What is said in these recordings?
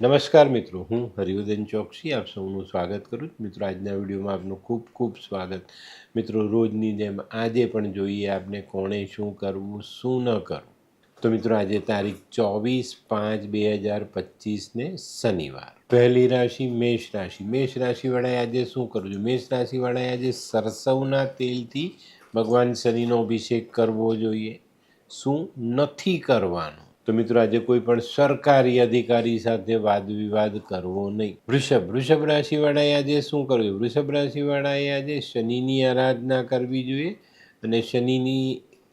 નમસ્કાર મિત્રો, હું હરિવર્ધન ચોકસી, આપ સૌનું સ્વાગત કરું છું. મિત્રો, આજના વિડીયોમાં આપનું ખૂબ ખૂબ સ્વાગત. મિત્રો, રોજની જેમ આજે પણ જોઈએ આપને કોણે શું કરવું, શું ન કરવું. તો મિત્રો, આજે તારીખ ચોવીસ પાંચ બે હજાર પચીસને શનિવાર. પહેલી રાશિ મેષ રાશિ. મેષ રાશિવાળાએ આજે શું કરવું જોઈએ? મેષ રાશિવાળાએ આજે સરસવના તેલથી ભગવાન શનિનો અભિષેક કરવો જોઈએ. શું નથી કરવાનું? તો મિત્રો આજે કોઈ પણ સરકારી અધિકારી સાથે વાદ વિવાદ કરવો નહીં. વૃષભ વૃષભ રાશિવાળાએ આજે શું કરવું વૃષભ રાશિવાળાએ આજે શનિની આરાધના કરવી જોઈએ અને શનિની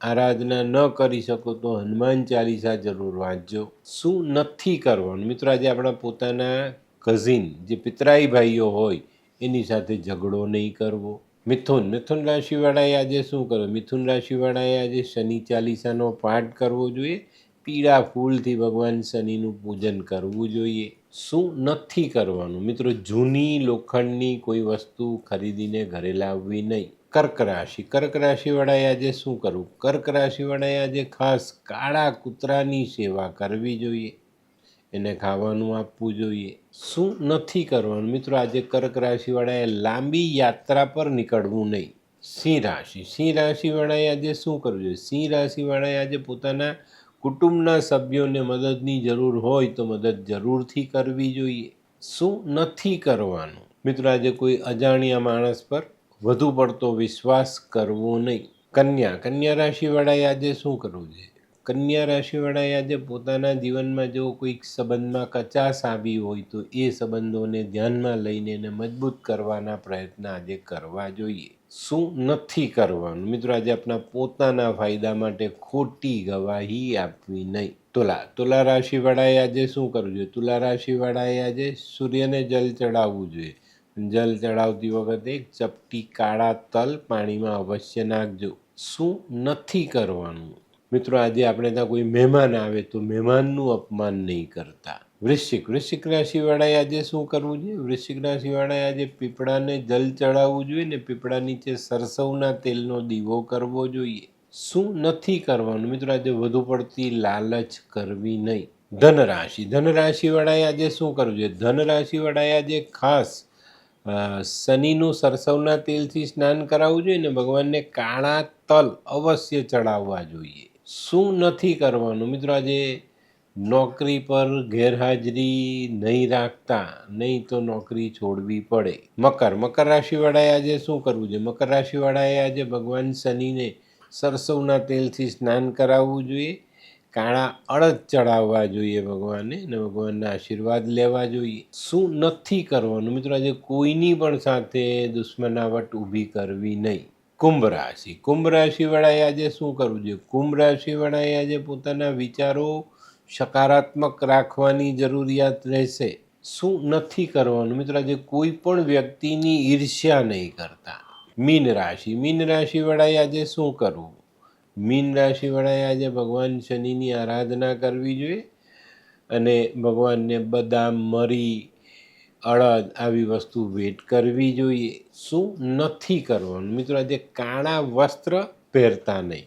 આરાધના ન કરી શકો તો હનુમાન ચાલીસા જરૂર વાંચજો. શું નથી કરવાનું? મિત્રો, આજે આપણા પોતાના કઝિન જે પિતરાઈ ભાઈઓ હોય, એની સાથે ઝઘડો નહીં કરવો. મિથુન મિથુન રાશિવાળાએ આજે શું કરવું મિથુન રાશિવાળાએ આજે શનિ ચાલીસાનો પાઠ કરવો જોઈએ પીળા ફૂલથી ભગવાન શનિનું પૂજન કરવું જોઈએ. શું નથી કરવાનું? મિત્રો, જૂની લોખંડની કોઈ વસ્તુ ખરીદીને ઘરે લાવવી નહીં. કર્ક રાશિ. કર્ક રાશિવાળાએ આજે શું કરવું? કર્ક રાશિવાળાએ આજે ખાસ કાળા કૂતરાની સેવા કરવી જોઈએ. એને ખાવાનું આપવું જોઈએ. શું નથી કરવાનું? મિત્રો, આજે કર્ક રાશિવાળાએ લાંબી યાત્રા પર નીકળવું નહીં. સિંહ રાશિ. સિંહ રાશિવાળાએ આજે શું કરવું જોઈએ? સિંહ રાશિવાળાએ આજે પોતાના કુટુંબના સભ્યોને મદદની જરૂર હોય તો મદદ જરૂરથી કરવી જોઈએ. શું નથી કરવાનું? મિત્રો, આજે કોઈ અજાણ્યા માણસ પર વધુ પડતો વિશ્વાસ કરવો નહીં. કન્યા કન્યા રાશિવાળાએ આજે શું કરવું જોઈએ? કન્યા રાશિવાળાએ આજે પોતાના જીવનમાં જો કોઈક સંબંધમાં કચાશ આવી હોય તો એ સંબંધોને ધ્યાનમાં લઈને એને મજબૂત કરવાના પ્રયત્ન આજે કરવા જોઈએ. શું નથી કરવાનું? મિત્રો, આજે આપણા પોતાના ફાયદા માટે ખોટી ગવાહી આપવી નહીં. તુલા તુલા રાશિવાળાએ આજે શું કરવું જોઈએ? તુલા રાશિવાળાએ આજે સૂર્યને જલ ચડાવવું જોઈએ. જલ ચડાવતી વખતે એક ચપટી કાળા તલ પાણીમાં અવશ્ય નાખજો. શું નથી કરવાનું? મિત્રો, આજે આપણે ત્યાં કોઈ મહેમાન આવે તો મહેમાનનું અપમાન નહીં કરતા. વૃશ્ચિક વૃશ્ચિક રાશિવાળાએ આજે શું કરવું જોઈએ? વૃશ્ચિક રાશિવાળાએ આજે પીપળાને જલ ચડાવવું જોઈએ ને પીપળા નીચે સરસવના તેલનો દીવો કરવો જોઈએ. શું નથી કરવાનું? મિત્રો, આજે વધુ પડતી લાલચ કરવી નહીં. ધનરાશિ, ધનરાશિવાળાએ આજે શું કરવું જોઈએ? ધનરાશિવાળાએ આજે ખાસ શનિનું સરસવના તેલથી સ્નાન કરાવવું જોઈએ ને ભગવાનને કાળા તલ અવશ્ય ચડાવવા જોઈએ. શું નથી કરવાનું? મિત્રો, આજે નોકરી પર ગેરહાજરી નહીં રાખતા, નહીં તો નોકરી છોડવી પડે. મકર મકર રાશિવાળાએ આજે શું કરવું જોઈએ? મકર રાશિવાળાએ આજે ભગવાન શનિને સરસવના તેલથી સ્નાન કરાવવું જોઈએ, કાળા અડદ ચડાવવા જોઈએ ભગવાનને અને ભગવાનના આશીર્વાદ લેવા જોઈએ. શું નથી કરવાનું? મિત્રો, આજે કોઈની પણ સાથે દુશ્મનાવટ ઊભી કરવી નહીં. કુંભ રાશિ. કુંભ રાશિવાળાએ આજે શું કરવું જોઈએ? કુંભ રાશિવાળાએ આજે પોતાના વિચારો સકારાત્મક રાખવાની જરૂરિયાત રહેશે. શું નથી કરવાનું? મિત્રો, આજે કોઈ પણ વ્યક્તિની ઈર્ષ્યા નહીં કરતા. મીન રાશિ. મીન રાશિવાળાએ આજે શું કરવું? મીન રાશિવાળાએ આજે ભગવાન શનિની આરાધના કરવી જોઈએ અને ભગવાનને બદામ, મરી અડદ આવી વસ્તુ વેટ કરવી જોઈએ. શું નથી કરવાનું? મિત્રો, આજે કાળા વસ્ત્ર પહેરતા નહીં.